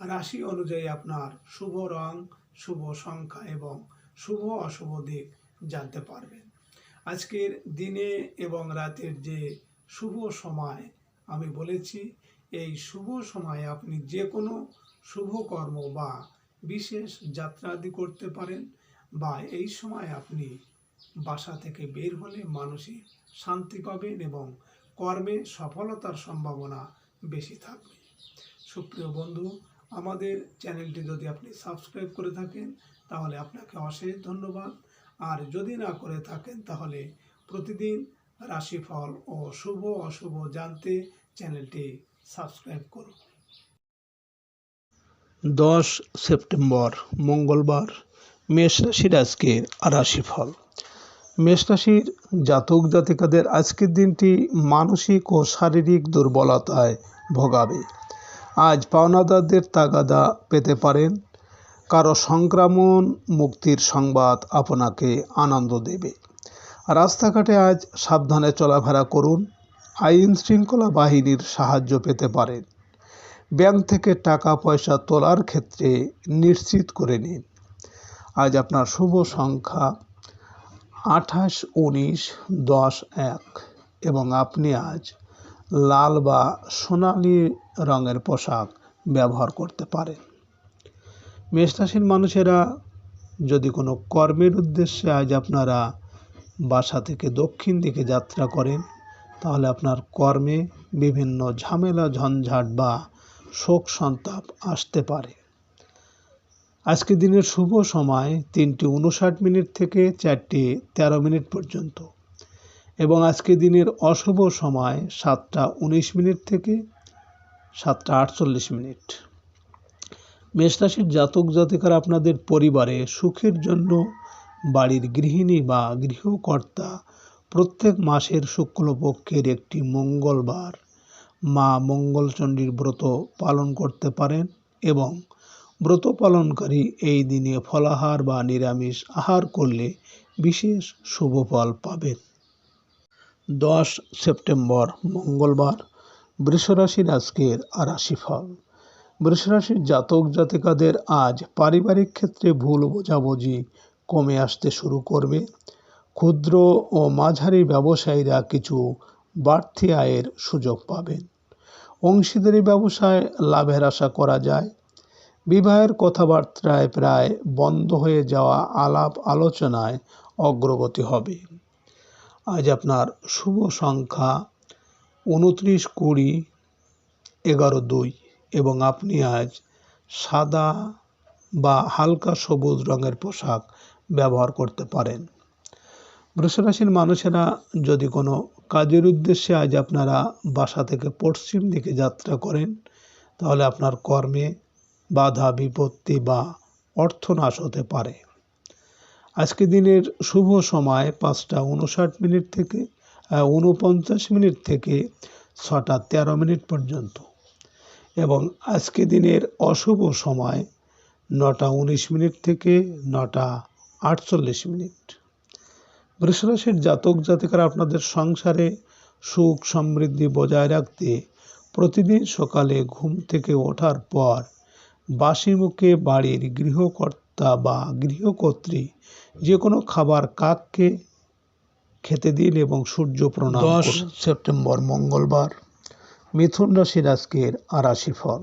রাশি অনুযায়ী আপনার শুভ রং, শুভ সংখ্যা এবং শুভ অশুভ দিক জানতে পারবেন। আজকের দিনে এবং রাতের যে শুভ সময় আমি বলেছি, এই শুভ সময়ে আপনি যে কোনো শুভ কর্ম বা বিশেষ যাত্রাদি করতে পারেন বা এই সময় আপনি বাসা থেকে বের হলে মানসিক শান্তি পাবেন এবং কর্মে সফলতার সম্ভাবনা বেশি থাকবে। সুপ্রিয় বন্ধু আমাদের চ্যানেলটি যদি আপনি সাবস্ক্রাইব করে থাকেন, তাহলে আপনাকে অশেষ ধন্যবাদ। আর যদি না করে থাকেন, তাহলে প্রতিদিন রাশিফল ও শুভ অশুভ জানতে চ্যানেলটি সাবস্ক্রাইব করুন। দশ সেপ্টেম্বর, মঙ্গলবার, মেষ রাশির আজকের রাশিফল। মেষ রাশির জাতক জাতিকাদের আজকের দিনটি মানসিক ও শারীরিক দুর্বলতায় ভোগাবে। আজ পাওনাদারদের তাগাদা পেতে পারেন। কারও সংক্রমণ মুক্তির সংবাদ আপনাকে আনন্দ দেবে। রাস্তাঘাটে আজ সাবধানে চলাফেরা করুন। আইন শৃঙ্খলা বাহিনীর সাহায্য পেতে পারেন। ব্যাংক থেকে টাকা পয়সা তোলার ক্ষেত্রে নিশ্চিত করে নিন। আজ আপনার শুভ সংখ্যা আঠাশ, উনিশ, দশ, এক এবং আপনি আজ লাল বা সোনালি রঙের পোশাক ব্যবহার করতে পারেন মেষরাশির মানুষেরা যদি কোনো কর্মের উদ্দেশ্যে আজ আপনারা বাসা থেকে দক্ষিণ দিকে যাত্রা করেন, তাহলে আপনার কর্মে বিভিন্ন ঝামেলা, ঝঞ্ঝাট বা শোক সন্তাপ আসতে পারে। আজকে দিনের শুভ সময় তিনটি উনষাট মিনিট থেকে চারটি তেরো মিনিট পর্যন্ত এবং আজকে দিনের অশুভ সময় সাতটা উনিশ মিনিট থেকে সাতটা আটচল্লিশ মিনিট। মেষরাশির জাতক জাতিকারা আপনাদের পরিবারে সুখের জন্য বাড়ির গৃহিণী বা গৃহকর্তা প্রত্যেক মাসের শুক্লপক্ষের একটি মঙ্গলবার মা মঙ্গলচণ্ডীর ব্রত পালন করতে পারেন এবং ব্রত পালনকারী এই দিনে ফলাহার বা নিরামিষ আহার করলে বিশেষ শুভ ফল পাবেন। দশ সেপ্টেম্বর মঙ্গলবার। বৃষরাশির আজকের রাশিফল। বৃষরাশির জাতক জাতিকাদের আজ পারিবারিক ক্ষেত্রে ভুল বোঝাবুঝি কমে আসতে শুরু করবে। ক্ষুদ্র ও মাঝারি ব্যবসায়ীরা কিছু বাড়তি আয়ের সুযোগ পাবেন। অংশীদারি ব্যবসায় লাভের আশা করা যায়। বিবাহের কথাবার্তায় প্রায় বন্ধ হয়ে যাওয়া আলাপ আলোচনায় অগ্রগতি হবে। আজ আপনার শুভ সংখ্যা উনত্রিশ কুড়ি এগারো দুই এবং আপনি আজ সাদা বা হালকা সবুজ রঙের পোশাক ব্যবহার করতে পারেন। বৃষরাশির মানুষেরা যদি কোনো কাজের উদ্দেশ্যে আজ আপনারা বাসা থেকে পশ্চিম দিকে যাত্রা করেন, তাহলে আপনার কর্মে বাধা, বিপত্তি বা অর্থনাশ হতে পারে। আজকে দিনের শুভ সময় পাঁচটা উনষাট মিনিট থেকে উনপঞ্চাশ মিনিট থেকে ছটা তেরো মিনিট পর্যন্ত। এবং আজকে দিনের অশুভ সময় নটা উনিশ মিনিট থেকে নটা আটচল্লিশ মিনিট। বৃষরাশির জাতক জাতিকারা আপনাদের সংসারে সুখ সমৃদ্ধি বজায় রাখতে প্রতিদিন সকালে ঘুম থেকে ওঠার পর বাসি মুখে বাড়ির গৃহকর্তা বা গৃহকর্ত্রী যে কোনো খাবার কাককে খেতে দিন এবং সূর্য প্রণাম দশ সেপ্টেম্বর মঙ্গলবার মিথুন রাশির আজকের আরাশি ফল।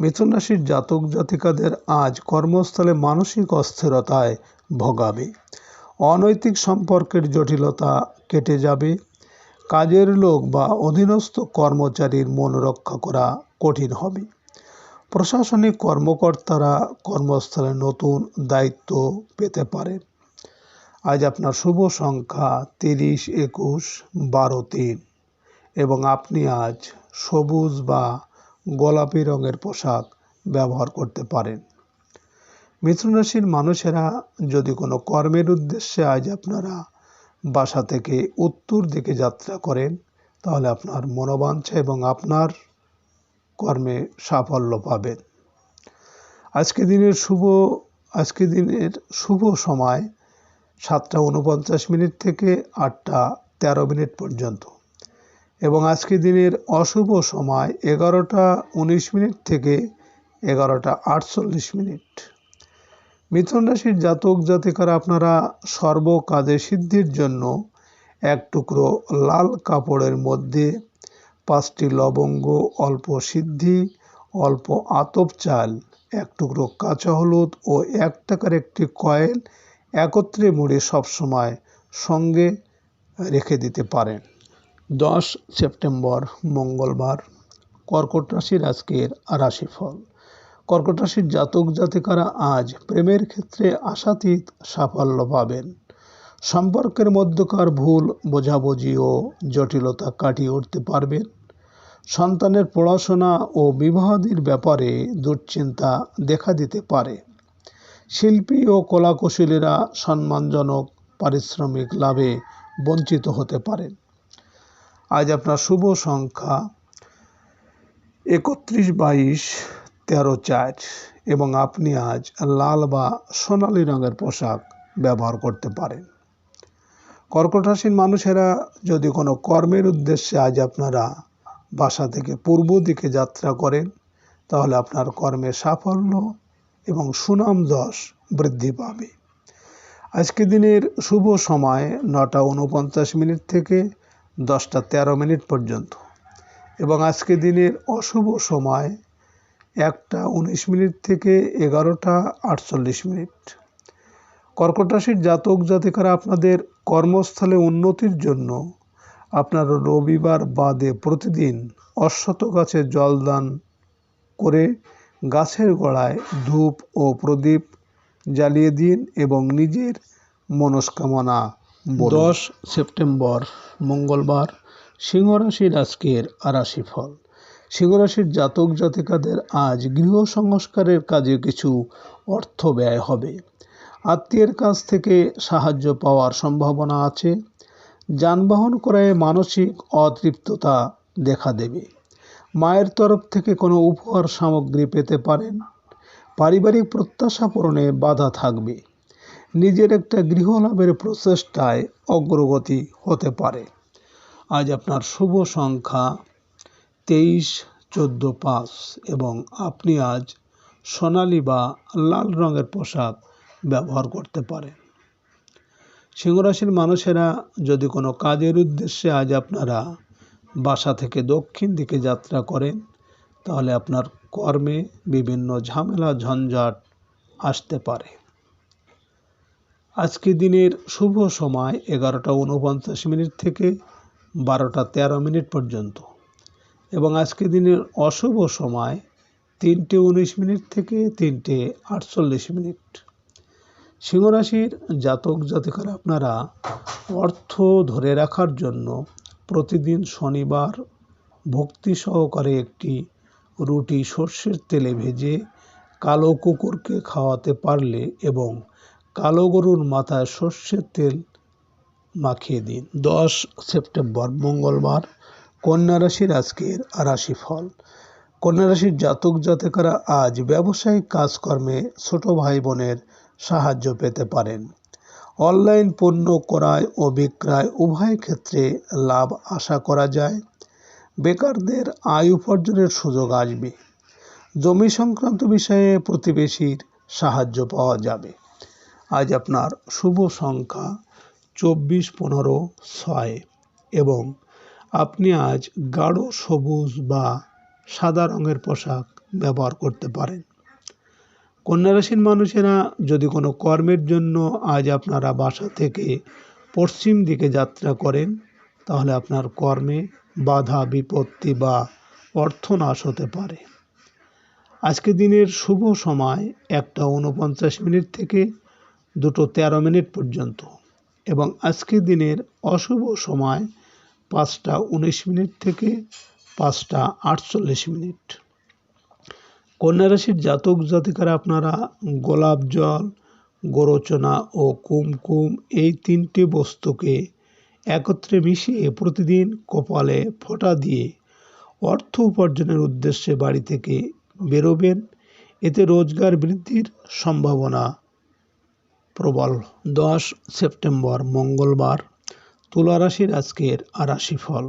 মিথুন রাশির জাতক জাতিকাদের আজ কর্মস্থলে মানসিক অস্থিরতায় ভোগাবে। অনৈতিক সম্পর্কের জটিলতা কেটে যাবে। কাজের লোক বা অধীনস্থ কর্মচারীর মন রক্ষা করা কঠিন হবে। প্রশাসনিক কর্মকর্তারা কর্মস্থলে নতুন দায়িত্ব পেতে পারেন। আজ আপনার শুভ সংখ্যা তিরিশ, একুশ, বারো, তিন। এবং আপনি আজ সবুজ বা গোলাপি রঙের পোশাক ব্যবহার করতে পারেন। মিথুন রাশির মানুষেরা যদি কোনো কর্মের উদ্দেশ্যে আজ আপনারা বাসা থেকে উত্তর দিকে যাত্রা করেন, তাহলে আপনার মনোবাঞ্ছা এবং আপনার কর্মে সাফল্য পাবেন। আজকে দিনের শুভ, আজকে দিনের শুভ সময় সাতটা উনপঞ্চাশ মিনিট থেকে আটটা তেরো মিনিট পর্যন্ত। এবং আজকে দিনের অশুভ সময় এগারোটা উনিশ মিনিট থেকে এগারোটা আটচল্লিশ মিনিট। মিথুন রাশির জাতক জাতিকারা আপনারা সর্ব কাজে সিদ্ধির জন্য এক টুকরো লাল কাপড়ের মধ্যে পাঁচটি লবঙ্গ, অল্প সিদ্ধি, অল্প আতপ চাল, এক টুকরো কাঁচা হলুদ ও এক টাকার একটি কয়েল একত্রে মুড়ে সবসময় সঙ্গে রেখে দিতে পারেন। দশ সেপ্টেম্বর, মঙ্গলবার, কর্কট রাশির আজকের রাশিফল। কর্কট রাশির জাতক জাতিকারা আজ প্রেমের ক্ষেত্রে আশাতীত সাফল্য পাবেন। সম্পর্কের মধ্যকার ভুল, বোঝাবুঝি ও জটিলতা কাটিয়ে উঠতে পারবেন। সন্তানের পড়াশোনা ও বিবাহাদির ব্যাপারে দুশ্চিন্তা দেখা দিতে পারে। শিল্পী ও কলাকুশলীরা সম্মানজনক পারিশ্রমিক লাভে বঞ্চিত হতে পারেন। আজ আপনার শুভ সংখ্যা একত্রিশ বাইশ তেরো চার এবং আপনি আজ লাল বা সোনালী রঙের পোশাক ব্যবহার করতে পারেন। কর্কট রাশির মানুষেরা যদি কোনো কর্মের উদ্দেশ্যে আজ আপনারা বাসা থেকে পূর্ব দিকে যাত্রা করেন, তাহলে আপনার কর্মে সাফল্য এবং সুনাম যশ বৃদ্ধি পাবে। আজকে দিনের শুভ সময় নটা উনপঞ্চাশ মিনিট থেকে দশটা তেরো মিনিট পর্যন্ত। এবং আজকে দিনের অশুভ সময় একটা উনিশ মিনিট থেকে এগারোটা আটচল্লিশ মিনিট। কর্কট রাশির জাতক জাতিকারা আপনাদের কর্মস্থলে উন্নতির জন্য আপনার রবিবার বাদে প্রতিদিন অশ্বত গাছে জলদান করে গাছের গোড়ায় ধূপ ও প্রদীপ জ্বালিয়ে দিন এবং নিজের মনস্কামনা দশ সেপ্টেম্বর, মঙ্গলবার সিংহ রাশির আজকের রাশিফল সিংহ রাশির জাতক জাতিকাদের আজ গৃহ সংস্কারের কাজে কিছু অর্থ ব্যয় হবে। আত্মীয়ের কাছ থেকে সাহায্য পাওয়ার সম্ভাবনা আছে। যানবাহন ক্রয়ে মানসিক অতৃপ্ততা দেখা দেবে। মায়ের তরফ থেকে কোনো উপহার সামগ্রী পেতে পারেন। পারিবারিক প্রত্যাশা পূরণে বাধা থাকবে। নিজের একটা গৃহলাভের প্রচেষ্টায় অগ্রগতি হতে পারে। আজ আপনার শুভ সংখ্যা তেইশ, চোদ্দ, পাঁচ এবং আপনি আজ সোনালি বা লাল রঙের পোশাক ব্যবহার করতে পারেন। সিংহরাশির মানুষেরা যদি কোনো কাজের উদ্দেশ্যে আজ আপনারা বাসা থেকে দক্ষিণ দিকে যাত্রা করেন, তাহলে আপনার কর্মে বিভিন্ন ঝামেলা, ঝঞ্ঝাট আসতে পারে। আজকে দিনের শুভ সময় এগারোটা উনপঞ্চাশ মিনিট থেকে বারোটা তেরো মিনিট পর্যন্ত এবং আজকে দিনের অশুভ সময় তিনটে উনিশ মিনিট থেকে তিনটে আটচল্লিশ মিনিট। সিংহরাশির জাতক জাতিকারা আপনারা অর্থ ধরে রাখার জন্য প্রতিদিন শনিবার ভক্তি সহকারে একটি রুটি সর্ষের তেলে ভেজে কালো কুকুরকে খাওয়াতে পারলে এবং কালো গরুর মাথায় সর্ষের তেল মাখিয়ে দিন। দশ সেপ্টেম্বর, মঙ্গলবার, কন্যা রাশির আজকের রাশিফল। কন্যা রাশির জাতক জাতিকারা আজ ব্যবসায়িক কাজকর্মে ছোট ভাই বোনের সাহায্য পেতে পারেন। অনলাইন পণ্য ক্রয় ও বিক্রয় উভয় ক্ষেত্রে লাভ আশা করা যায়। বেকারদের আয় উপার্জনের সুযোগ আসবে। জমি সংক্রান্ত বিষয়ে প্রতিবেশীর সাহায্য পাওয়া যাবে। আজ আপনার শুভ সংখ্যা চব্বিশ, পনেরো, ছয় এবং আপনি আজ গাঢ়, সবুজ বা সাদা রঙের পোশাক ব্যবহার করতে পারেন। কন্যা রাশির মানুষেরা যদি কোনো কর্মের জন্য আজ আপনারা বাসা থেকে পশ্চিম দিকে যাত্রা করেন, তাহলে আপনার কর্মে বাধা, বিপত্তি বা অর্থনাশ হতে পারে। আজকে দিনের শুভ সময় একটা উনপঞ্চাশ মিনিট থেকে দুটো তেরো মিনিট পর্যন্ত এবং আজকে দিনের অশুভ সময় পাঁচটা উনিশ মিনিট থেকে পাঁচটা আটচল্লিশ মিনিট। কন্যা রাশির জাতক জাতিকারা আপনারা গোলাপ জল, গোরচনা ও কুমকুম এই তিনটি বস্তুকে একত্রে মিশিয়ে প্রতিদিন কপালে ফোঁটা দিয়ে অর্থ উপার্জনের উদ্দেশ্যে বাড়ি থেকে বেরোবেন। এতে রোজগার বৃদ্ধির সম্ভাবনা প্রবল। দশ সেপ্টেম্বর, মঙ্গলবার তুলা রাশির আজকের রাশি ফল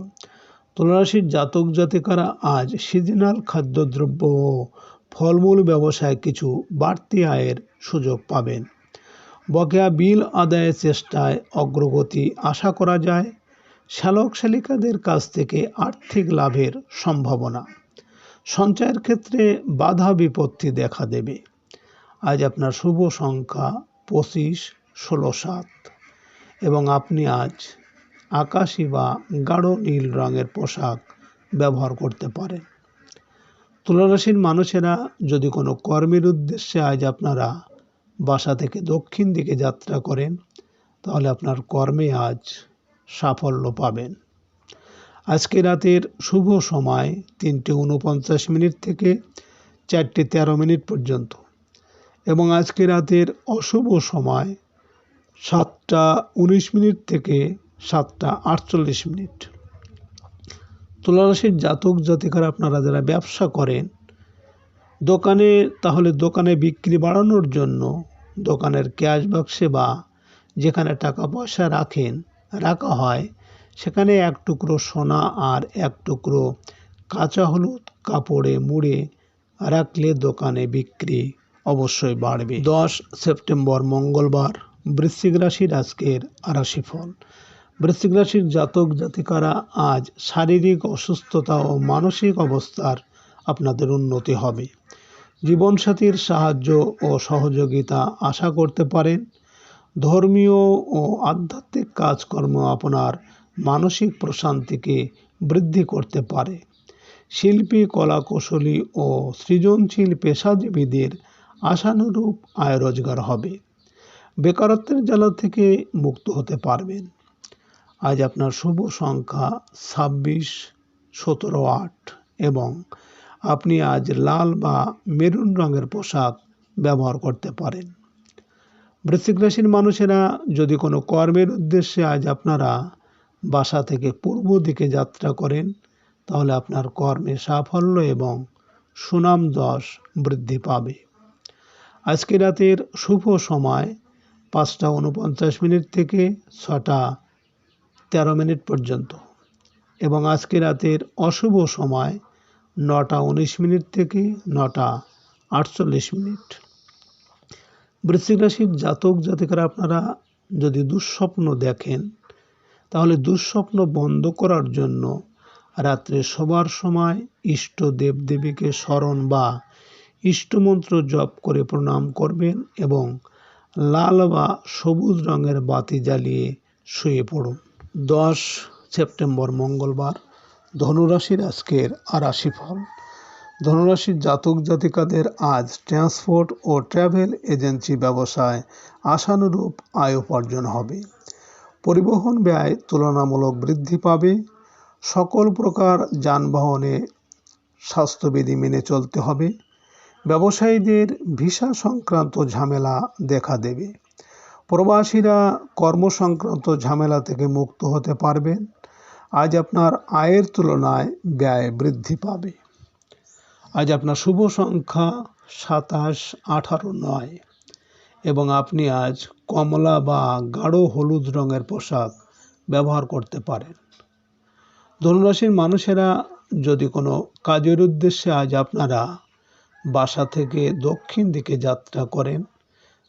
তুলা রাশির জাতক জাতিকারা আজ সিজনাল খাদ্যদ্রব্য ও ফলমূল ব্যবসায় কিছু বাড়তি আয়ের সুযোগ পাবেন। বকেয়া বিল আদায়ের চেষ্টায় অগ্রগতি আশা করা যায়। শ্যালক শালিকাদের কাছ থেকে আর্থিক লাভের সম্ভাবনা। সঞ্চয়ের ক্ষেত্রে বাধা বিপত্তি দেখা দেবে। আজ আপনার শুভ সংখ্যা পঁচিশ, ষোলো, সাত। এবং আপনি আজ আকাশি বা গাঢ় নীল রঙের পোশাক ব্যবহার করতে পারেন। তুলারাশির মানুষেরা যদি কোনো কর্মের উদ্দেশ্যে আজ আপনারা বাসা থেকে দক্ষিণ দিকে যাত্রা করেন, তাহলে আপনার কর্মে আজ সাফল্য পাবেন। আজকে রাতের শুভ সময় তিনটে উনপঞ্চাশ মিনিট থেকে চারটে তেরো মিনিট পর্যন্ত এবং আজকে রাতের অশুভ সময় সাতটা উনিশ মিনিট থেকে সাতটা আটচল্লিশ মিনিট। তুলারাশির জাতক জাতিকারা আপনারা যারা ব্যবসা করেন, দোকানে, তাহলে দোকানে বিক্রি বাড়ানোর জন্য দোকানের ক্যাশ বাক্সে বা যেখানে টাকা পয়সা রাখেন, রাখা হয়, সেখানে এক টুকরো সোনা আর এক টুকরো কাঁচা হলুদ কাপড়ে মুড়ে রাখলে দোকানে বিক্রি অবশ্যই বাড়বে। দশ সেপ্টেম্বর মঙ্গলবার, বৃশ্চিক রাশির আজকের রাশিফল। বৃশ্চিক রাশির জাতক জাতিকারা আজ শারীরিক অসুস্থতা ও মানসিক অবস্থার আপনাদের উন্নতি হবে। জীবনসাথীর সাহায্য ও সহযোগিতা আশা করতে পারেন। ধর্মীয় ও আধ্যাত্মিক কাজকর্ম আপনার মানসিক প্রশান্তিকে বৃদ্ধি করতে পারে। শিল্পী, কলাকুশলী ও সৃজনশীল পেশাজীবীদের আশানুরূপ আয় রোজগার হবে। বেকারত্বের জ্বালা থেকে মুক্ত হতে পারবেন। আজ আপনার শুভ সংখ্যা ছাব্বিশ, সতেরো, আট এবং আপনি আজ লাল বা মেরুন রঙের পোশাক ব্যবহার করতে পারেন। বৃশ্চিক রাশির মানুষেরা যদি কোনো কর্মের উদ্দেশ্যে আজ আপনারা বাসা থেকে পূর্ব দিকে যাত্রা করেন, তাহলে আপনার কর্মে সাফল্য এবং সুনাম যশ বৃদ্ধি পাবে। আজকে রাতের শুভ সময় পাঁচটা উনপঞ্চাশ মিনিট থেকে ছটা তেরো মিনিট পর্যন্ত। এবং আজকে রাতের অশুভ সময় নটা উনিশ মিনিট থেকে নটা আটচল্লিশ মিনিট। বৃশ্চিক রাশির জাতক জাতিকারা আপনারা যদি দুঃস্বপ্ন দেখেন, তাহলে দুঃস্বপ্ন বন্ধ করার জন্য রাত্রে শোবার সময় ইষ্ট দেবদেবীকে স্মরণ বা ইষ্টমন্ত্র জপ করে প্রণাম করবেন এবং লাল বা সবুজ রঙের বাতি জ্বালিয়ে শুয়ে পড়ুন। দশ সেপ্টেম্বর মঙ্গলবার ধনুরাশির আজকের রাশিফল। ধনুরাশির জাতক জাতিকাদের আজ ট্রান্সপোর্ট ও ট্রাভেল এজেন্সি ব্যবসায় আশানুরূপ আয় উপার্জন হবে। পরিবহন ব্যয় তুলনামূলক বৃদ্ধি পাবে। সকল প্রকার যানবাহনে স্বাস্থ্যবিধি মেনে চলতে হবে। ব্যবসায়ীদের ভিসা সংক্রান্ত ঝামেলা দেখা দেবে। প্রবাসীরা কর্মসংক্রান্ত ঝামেলা থেকে মুক্ত হতে পারবেন। আজ আপনার আয়ের তুলনায় ব্যয় বৃদ্ধি পাবে। আজ আপনার শুভ সংখ্যা সাতাশ, আঠারো, নয় এবং আপনি আজ কমলা বা গাঢ় হলুদ রঙের পোশাক ব্যবহার করতে পারেন। ধনুরাশির মানুষেরা যদি কোনো কাজের উদ্দেশ্যে আজ আপনারা বাসা থেকে দক্ষিণ দিকে যাত্রা করেন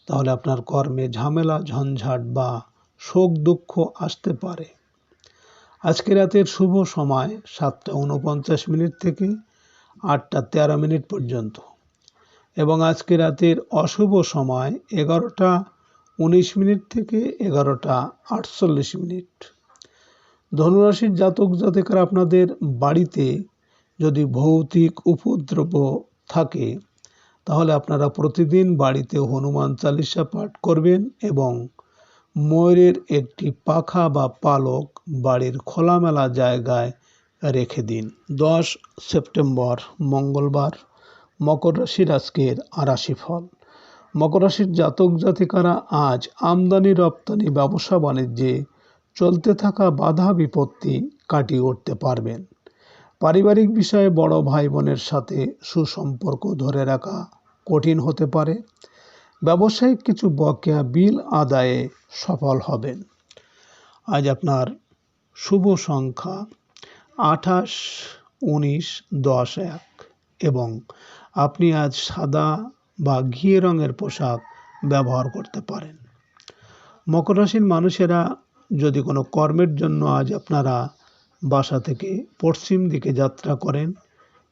তাহলে আপনার কর্মে ঝামেলা, ঝঞ্ঝাট বা শোক দুঃখ আসতে পারে। আজকে রাতের শুভ সময় সাতটা উনপঞ্চাশ মিনিট থেকে আটটা তেরো মিনিট পর্যন্ত এবং আজকে রাতের অশুভ সময় এগারোটা উনিশ মিনিট থেকে এগারোটা আটচল্লিশ মিনিট। ধনুরাশির জাতক জাতিকারা আপনাদের বাড়িতে যদি ভৌতিক উপদ্রব থাকে তাহলে আপনারা প্রতিদিন বাড়িতে হনুমান চালিসা পাঠ করবেন এবং ময়ূরের একটি পাখা বা পালক বাড়ির খোলামেলা জায়গায় রেখে দিন। দশ সেপ্টেম্বর, মঙ্গলবার, মকর রাশির আজকের আরাশি ফল। মকর রাশির জাতক জাতিকারা আজ আমদানি রপ্তানি ব্যবসা বাণিজ্যে চলতে থাকা বাধা বিপত্তি কাটিয়ে উঠতে পারবেন। পারিবারিক বিষয়ে বড় ভাই বোনের সাথে সুসম্পর্ক ধরে রাখা কঠিন হতে পারে। ব্যবসায়িক কিছু বকেয়া বিল আদায়ে সফল হবেন। আজ আপনার শুভ সংখ্যা আঠাশ, উনিশ, দশ, এক এবং আপনি আজ সাদা বা ঘিয়ে রঙের পোশাক ব্যবহার করতে পারেন। মকর রাশির মানুষেরা যদি কোনো কর্মের জন্য আজ আপনারা বাসা থেকে পশ্চিম দিকে যাত্রা করেন,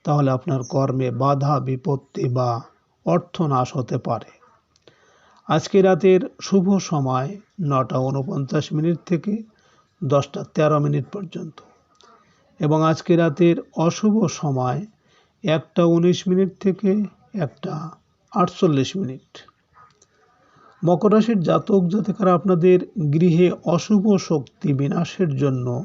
তাহলে আপনার কর্মে বাধা, বিপত্তি বা অর্থনাশ হতে পারে। আজকে রাতের শুভ সময় নটা উনপঞ্চাশ মিনিট থেকে দশটা তেরো মিনিট পর্যন্ত। এবং আজকে রাতের অশুভ সময় একটা উনিশ মিনিট থেকে একটা আটচল্লিশ মিনিট। মকর রাশির জাতক জাতিকারা আপনাদের গৃহে অশুভ শক্তি বিনাশের জন্য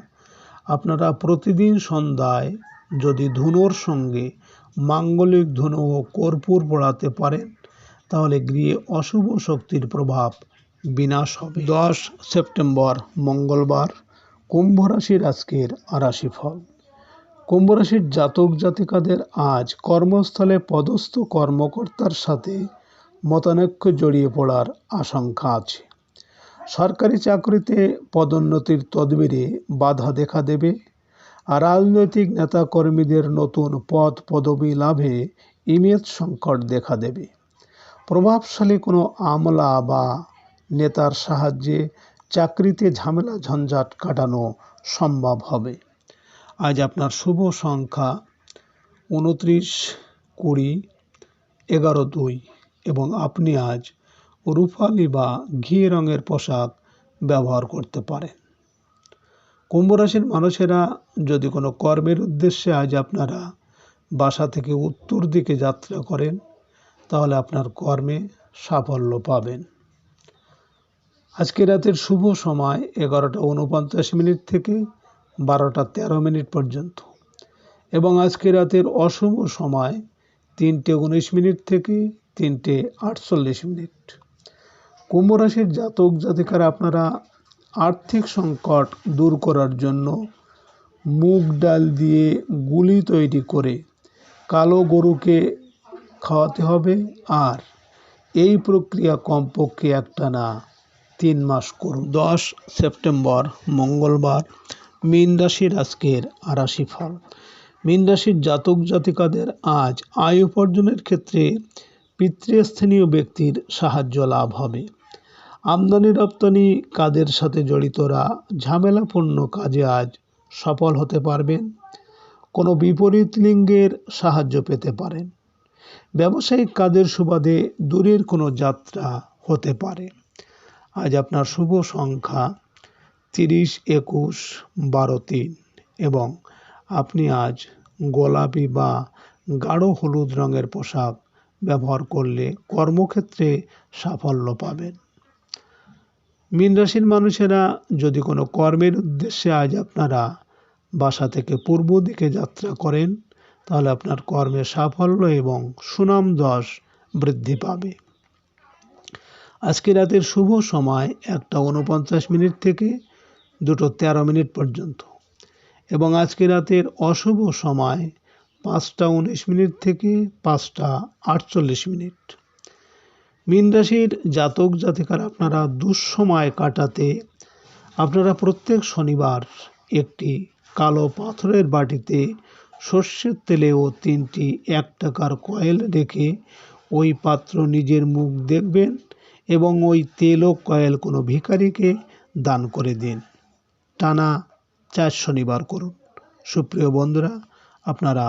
আপনারা প্রতিদিন সন্ধ্যায় যদি ধুনোর সঙ্গে মাঙ্গলিক ধনু ও কর্পূর পড়াতে পারেন, তাহলে গৃহে অশুভ শক্তির প্রভাব বিনাশ হবে। দশ সেপ্টেম্বর, মঙ্গলবার, কুম্ভ রাশির আজকের আরাশি ফল কুম্ভ রাশির জাতক জাতিকাদের আজ কর্মস্থলে পদস্থ কর্মকর্তার সাথে মতানৈক্য জড়িয়ে পড়ার আশঙ্কা আছে। সরকারি চাকরিতে পদোন্নতির তদবিরে বাধা দেখা দেবে রাজনৈতিক নেতাকর্মীদের নতুন পদ পদবি লাভে ইমেজ সংকট দেখা দেবে। প্রভাবশালী কোনো আমলা বা নেতার সাহায্যে চাকরিতে ঝামেলা ঝঞ্ঝাট কাটানো সম্ভব হবে। আজ আপনার শুভ সংখ্যা উনত্রিশ, কুড়ি, এগারো, দুই, এবং আপনি আজ রূপালি বা ঘি রঙের পোশাক ব্যবহার করতে পারেন কুম্ভ রাশির মানুষেরা যদি কোনো কর্মের উদ্দেশ্যে আজ আপনারা বাসা থেকে উত্তর দিকে যাত্রা করেন, তাহলে আপনার কর্মে সাফল্য পাবেন। আজকে রাতের শুভ সময় এগারোটা উনপঞ্চাশ মিনিট থেকে বারোটা তেরো মিনিট পর্যন্ত এবং আজকে রাতের অশুভ সময় তিনটে উনিশ মিনিট থেকে তিনটে আটচল্লিশ মিনিট। কুম্ভ রাশির জাতক জাতিকারা আপনারা আর্থিক সংকট দূর করার জন্য মুগ ডাল দিয়ে গুলি তৈরি করে কালো গরুকে খাওয়াতে হবে। আর এই প্রক্রিয়া কমপক্ষে একটা না তিন মাস করুন। দশ সেপ্টেম্বর, মঙ্গলবার, মীন রাশির আজকের আরাশি ফল মীন রাশির জাতক জাতিকাদের আজ আয় উপার্জনের ক্ষেত্রে পিতৃস্থানীয় ব্যক্তির সাহায্য লাভ হবে। আমদানি রপ্তানি কাজের সাথে জড়িতরা ঝামেলাপূর্ণ কাজে আজ সফল হতে পারবেন? কোনো বিপরীত লিঙ্গের সাহায্য পেতে পারেন। ব্যবসায়িক কাজের সুবাদে দূরের কোনো যাত্রা হতে পারে। আজ আপনার শুভ সংখ্যা তিরিশ, একুশ, বারো, তিন এবং আপনি আজ গোলাপি বা গাঢ় হলুদ রঙের পোশাক ব্যবহার করলে কর্মক্ষেত্রে সাফল্য পাবেন। মীন রাশির মানুষেরা যদি কোনো কর্মের উদ্দেশ্যে আজ আপনারা বাসা থেকে পূর্ব দিকে যাত্রা করেন, তাহলে আপনার কর্মে সাফল্য এবং সুনাম দশ বৃদ্ধি পাবে। আজকে রাতের শুভ সময় একটা উনপঞ্চাশ মিনিট থেকে দুটো তেরো মিনিট পর্যন্ত এবং আজকে রাতের অশুভ সময় পাঁচটা উনিশ মিনিট থেকে পাঁচটা আটচল্লিশ মিনিট। মীন রাশির জাতক জাতিকার আপনারা দুঃসময় কাটাতে আপনারা প্রত্যেক শনিবার একটি কালো পাথরের বাটিতে সর্ষের তেলে ও তিনটি এক টাকার কয়েল রেখে ওই পাত্র নিজের মুখ দেখবেন এবং ওই তেল ও কয়েল কোনো ভিখারিকে দান করে দিন। টানা চার শনিবার করুন। সুপ্রিয় বন্ধুরা, আপনারা